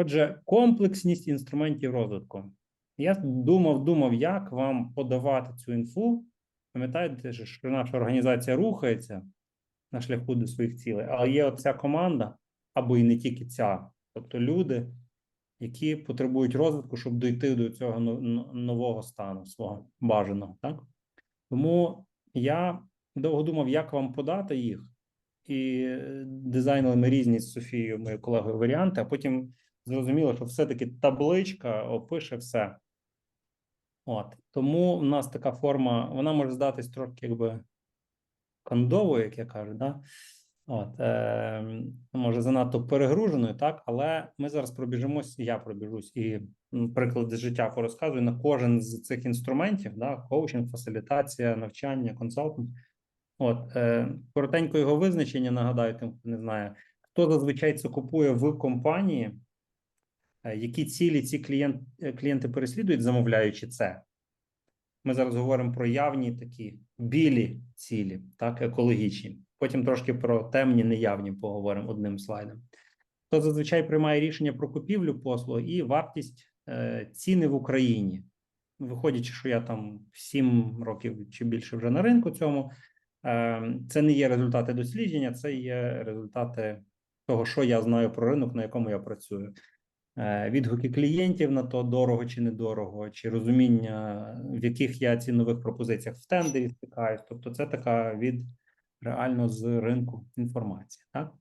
Отже, комплексність інструментів розвитку. Я думав, думав, як вам подавати цю інфу. Пам'ятаєте, що наша організація рухається на шляху до своїх цілей, але є оця команда, або і не тільки ця, тобто люди, які потребують розвитку, щоб дійти до цього но- но- нового стану свого бажаного. Так? Тому я довго думав, як вам подати їх, і е, дизайнили ми різні з Софією, моєю колегою, варіанти, а потім зрозуміло, що все-таки табличка опише все. От тому в нас така форма, вона може здатись трошки якби кондовою, як я кажу, да? От, е, може занадто перегруженою, так, але ми зараз пробіжимось, я пробіжусь і приклади життя порозказую на кожен з цих інструментів: да, коучинг, фасилітація, навчання, консалтинг. От, е, коротенько його визначення, нагадаю, тим, хто не знає, хто зазвичай це купує в компанії, які цілі ці клієнт, е, клієнти переслідують, замовляючи це. Ми зараз говоримо про явні такі білі цілі, так, екологічні. Потім трошки про темні, неявні поговоримо одним слайдом. Хто зазвичай приймає рішення про купівлю послуг і вартість е, ціни в Україні. Виходячи, що я там 7 років чи більше вже на ринку цьому, е, це не є результати дослідження, це є результати того, що я знаю про ринок, на якому я працюю. Е, Відгуки клієнтів на то дорого чи недорого, чи розуміння, в яких я цінових пропозиціях в тендері стикаюсь. Тобто, це така від реально з ринку інформації. Так?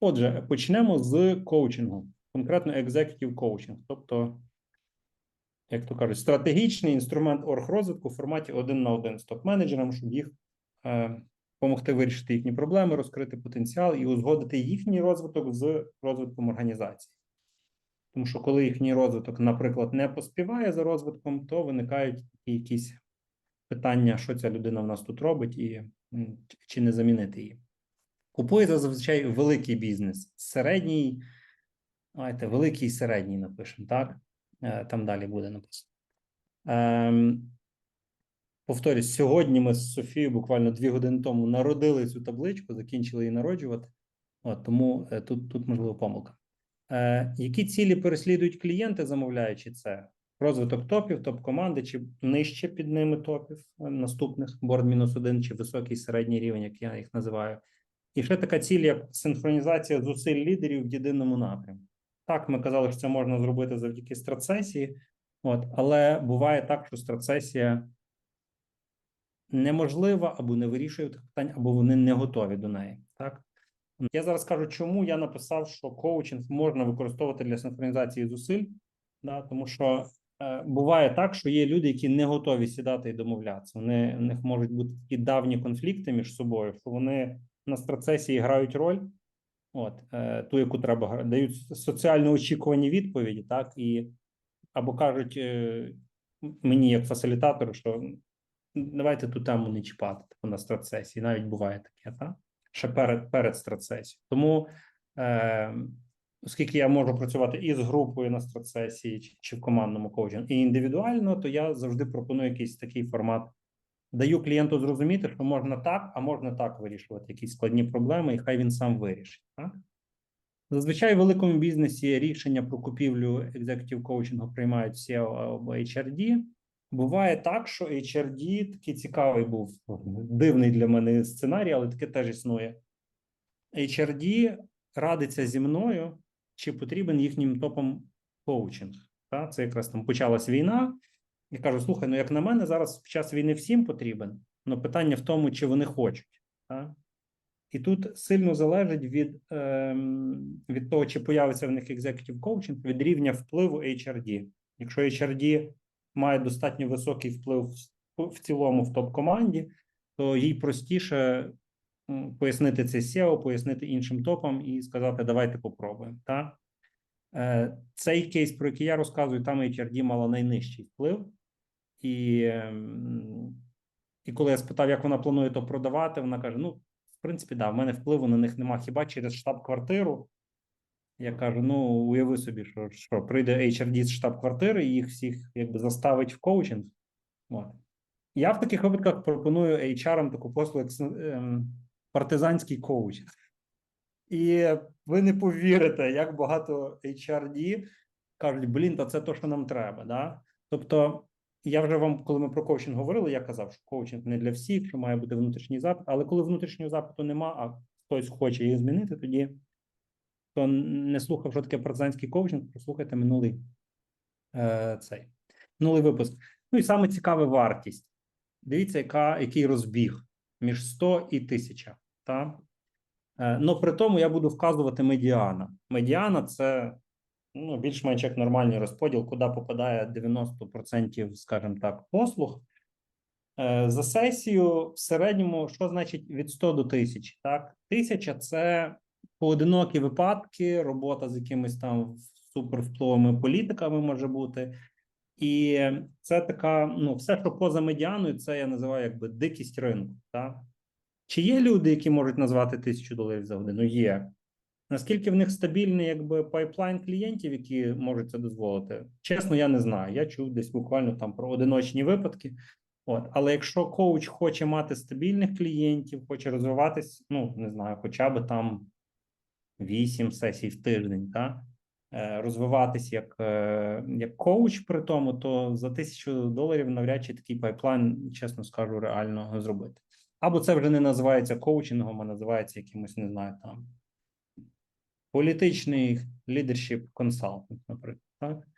Отже, почнемо з коучингу, конкретно executive coaching, тобто, як то кажуть, стратегічний інструмент оргрозвитку в форматі один на один з топ-менеджером, щоб їх е, допомогти вирішити їхні проблеми, розкрити потенціал і узгодити їхній розвиток з розвитком організації. Тому що коли їхній розвиток, наприклад, не поспіває за розвитком, то виникають якісь питання, що ця людина в нас тут робить, і чи не замінити її. Купує зазвичай великий бізнес, середній, давайте, великий середній напишемо, так? Е, Там далі буде написано. Ем, повторюсь, сьогодні ми з Софією буквально дві години тому народили цю табличку, закінчили її народжувати. От, тому е, тут, тут можливо помилка. Е, які цілі переслідують клієнти, замовляючи це? Розвиток топів, топ-команди, чи нижче під ними топів е, наступних борд мінус один, чи високий середній рівень, як я їх називаю. І ще така ціль, як синхронізація зусиль лідерів в єдиному напрямку. Так, ми казали, що це можна зробити завдяки страцесії, от, але буває так, що страцесія неможлива або не вирішує питань, або вони не готові до неї. Так? Я зараз кажу, чому я написав, що коучинг можна використовувати для синхронізації зусиль, да, тому що е, буває так, що є люди, які не готові сідати і домовлятися. Вони в них можуть бути такі давні конфлікти між собою, що вони на страцесії грають роль, от е, ту, яку треба дають соціально очікувані відповіді, так і або кажуть е, мені, як фасилітатору, що давайте ту тему не чіпати типу, на страцесії. Навіть буває таке, так? Ще перед, перед страцесією. Тому, е, оскільки я можу працювати і з групою на страцесії, чи, чи в командному коучингу, і індивідуально, то я завжди пропоную якийсь такий формат. Даю клієнту зрозуміти, що можна так, а можна так вирішувати якісь складні проблеми, і хай він сам вирішить. Так? Зазвичай в великому бізнесі рішення про купівлю екзекутів коучингу приймають SEO або HRD. Буває так, що HRD такий цікавий був, дивний для мене сценарій, але таке теж існує. HRD радиться зі мною, чи потрібен їхнім топом коучинг. Та? Це якраз там почалась війна. Я кажу: слухай, ну як на мене, зараз в час війни всім потрібен, але питання в тому, чи вони хочуть. Та? І тут сильно залежить від, ем, від того, чи появиться в них executive coaching, від рівня впливу HRD. Якщо HRD має достатньо високий вплив в, цілому в топ-команді, то їй простіше пояснити це SEO, пояснити іншим топам і сказати, давайте попробуємо. Та? Е, цей кейс, про який я розказую, там HRD мала найнижчий вплив. І, ем, і коли я спитав, як вона планує то продавати, вона каже: ну, в принципі, да, в мене впливу на них нема хіба через штаб-квартиру. Я кажу: ну, уяви собі, що, що прийде HRD з штаб-квартири і їх всіх якби заставить в коучинг. От. Я в таких випадках пропоную HR таку послугу, як ем, партизанський коучинг. І ви не повірите, як багато HRD кажуть, блін, та це то, що нам треба. Да? Тобто, я вже вам, коли ми про коучинг говорили, я казав, що коучинг не для всіх, що має бути внутрішній запит, але коли внутрішнього запиту нема, а хтось хоче їх змінити, тоді хто не слухав, що таке партизанський коучинг, прослухайте минулий е, цей минулий випуск. Ну і саме цікаве вартість. Дивіться, яка, який розбіг між 100 і 1000. Та? Е, ну, при тому я буду вказувати медіана. Медіана це ну, більш-менш як нормальний розподіл, куди попадає 90%, скажімо так, послуг. Е, За сесію в середньому, що значить від 100 до 1000? Так, 1000 – це поодинокі випадки, робота з якимись там супервпливовими політиками може бути. І це така, ну, все, що поза медіаною, це я називаю якби дикість ринку. Так? Чи є люди, які можуть назвати тисячу доларів за годину? Є. Наскільки в них стабільний якби пайплайн клієнтів, які можуть це дозволити? Чесно, я не знаю. Я чув десь буквально там про одиночні випадки. От, але якщо коуч хоче мати стабільних клієнтів, хоче розвиватись, ну не знаю, хоча б там 8 сесій в тиждень, та е, розвиватись як, е, як коуч при тому, то за тисячу доларів навряд чи такий пайплайн, чесно скажу, реально зробити. Або це вже не називається коучингом, а називається якимось, не знаю, там політичний leadership consultant, наприклад. Так?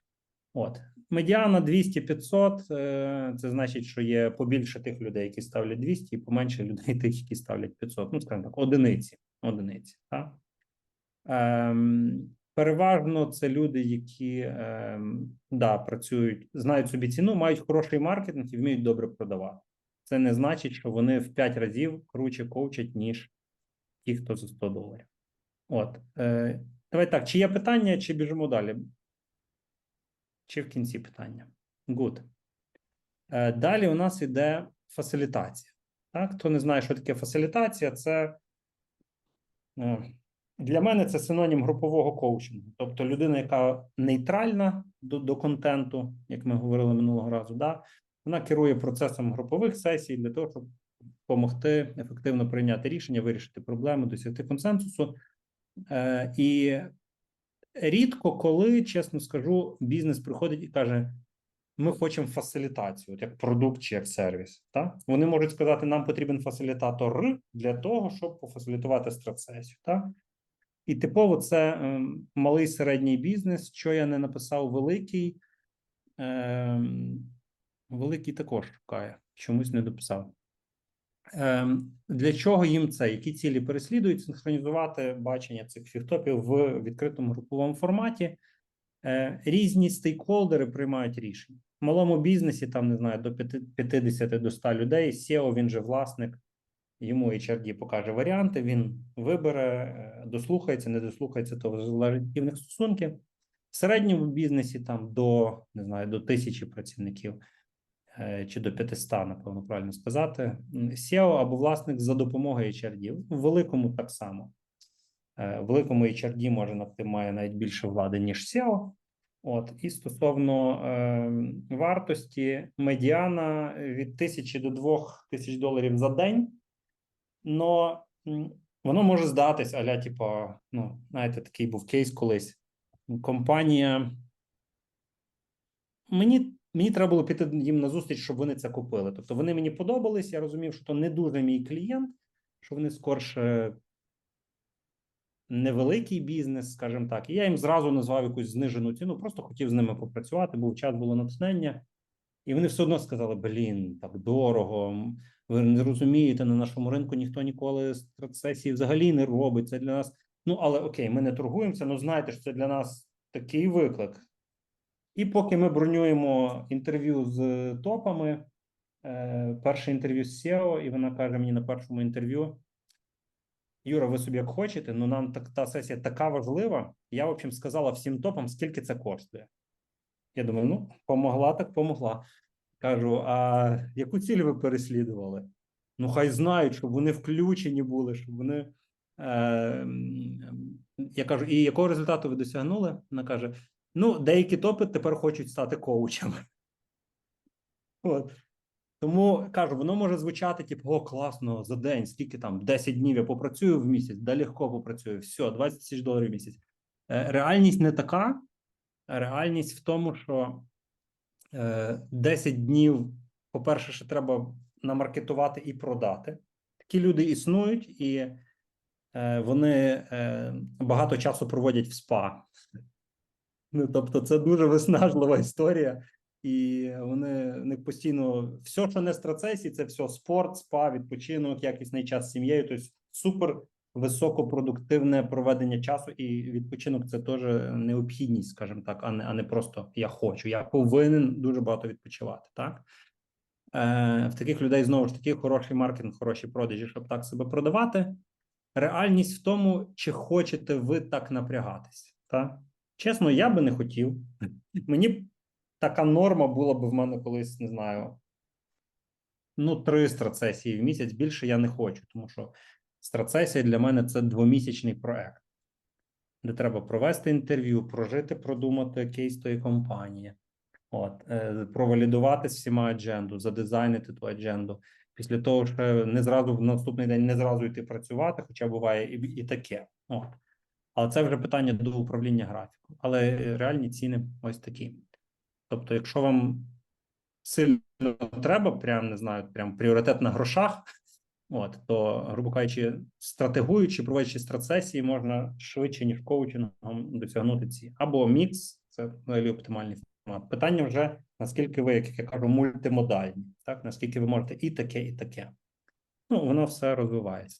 От. Медіана 200-500, е, це значить, що є побільше тих людей, які ставлять 200, і поменше людей тих, які ставлять 500. Ну, скажімо так, одиниці. одиниці так? Ем, переважно це люди, які ем, да, працюють, знають собі ціну, мають хороший маркетинг і вміють добре продавати. Це не значить, що вони в 5 разів круче коучать, ніж ті, хто за 100 доларів. От. Е, давай так, чи є питання, чи біжимо далі? Чи в кінці питання? Good. Е, далі у нас йде фасилітація. Так, хто не знає, що таке фасилітація, це е, для мене це синонім групового коучингу. Тобто людина, яка нейтральна до, до контенту, як ми говорили минулого разу, да, вона керує процесом групових сесій для того, щоб допомогти ефективно прийняти рішення, вирішити проблеми, досягти консенсусу. Е, і рідко коли, чесно скажу, бізнес приходить і каже: ми хочемо фасилітацію, як продукт чи як сервіс. Так? Вони можуть сказати, нам потрібен фасилітатор для того, щоб пофасилітувати стратсесію. Так? І типово це е, малий середній бізнес. Що я не написав великий, е, великий також шукає, чомусь не дописав. Ем, Для чого їм це? Які цілі переслідують? Синхронізувати бачення цих фіхтопів в відкритому груповому форматі. Е, Різні стейкхолдери приймають рішення. В малому бізнесі, там не знаю, до 50 до 100 людей. SEO, він же власник, йому HRD покаже варіанти, він вибере, е, дослухається, не дослухається, то залежить від стосунків. В середньому бізнесі там до не знаю, до тисячі працівників. Е, чи до 500, напевно, правильно сказати, SEO або власник за допомогою HRD. В великому так само. Е, в великому HRD може над має навіть більше влади, ніж SEO. От, і стосовно е, вартості медіана від тисячі до двох тисяч доларів за день, но воно може здатись, аля, типу, ну, знаєте, такий був кейс колись. Компанія. Мені Мені треба було піти їм на зустріч, щоб вони це купили. Тобто вони мені подобались. Я розумів, що то не дуже мій клієнт, що вони скорше невеликий бізнес, скажімо так. І я їм зразу назвав якусь знижену ціну, просто хотів з ними попрацювати, був час було натхнення. І вони все одно сказали: блін, так дорого. Ви не розумієте, на нашому ринку ніхто ніколи стратсесії взагалі не робить. Це для нас. Ну, але окей, ми не торгуємося. Ну знаєте, що це для нас такий виклик. І поки ми бронюємо інтерв'ю з топами, е, перше інтерв'ю з SEO, і вона каже мені на першому інтерв'ю: Юра, ви собі як хочете, ну нам так та сесія така важлива. Я, в общем, сказала всім топам, скільки це коштує. Я думаю, ну, помогла, так помогла. Кажу: а яку ціль ви переслідували? Ну, хай знають, щоб вони включені були, щоб вони. Е, Я кажу, і якого результату ви досягнули? Вона каже: Ну, деякі топи тепер хочуть стати коучами. От. Тому кажу, воно може звучати, типу, о, класно, за день, скільки там 10 днів я попрацюю в місяць, да легко попрацюю, все, 20 тисяч доларів в місяць. Е, Реальність не така. Реальність в тому, що 10 днів, по-перше, ще треба намаркетувати і продати. Такі люди існують, і е, вони е, багато часу проводять в спа. Ну, тобто, це дуже виснажлива історія. І вони в них постійно все, що не страцесії, це все спорт, спа, відпочинок, якісний час з сім'єю. Тобто супер високопродуктивне проведення часу, і відпочинок це теж необхідність, скажімо так, а не, а не просто я хочу. Я повинен дуже багато відпочивати. Так е, в таких людей знову ж таки хороший маркетинг, хороші продажі, щоб так себе продавати. Реальність в тому, чи хочете ви так напрягатись. Так? Чесно, я би не хотів. Мені така норма була б в мене колись, не знаю. Ну, три страцесії в місяць більше я не хочу, тому що страцесія для мене це двомісячний проект, де треба провести інтерв'ю, прожити, продумати кейс тої компанії, от, е, провалідувати всіма адженду, задизайнити ту адженду. Після того, що не зразу в наступний день не зразу йти працювати, хоча буває і, і таке. От. Але це вже питання до управління графіком. Але реальні ціни ось такі. Тобто, якщо вам сильно треба, прям не знаю, прям пріоритет на грошах, от то, грубо кажучи, стратегуючи, проводячи страцесії, можна швидше, ніж коучингом досягнути ці. Або мікс, це взагалі оптимальний формат. Питання вже наскільки ви, як я кажу, мультимодальні, так наскільки ви можете і таке, і таке. Ну, воно все розвивається.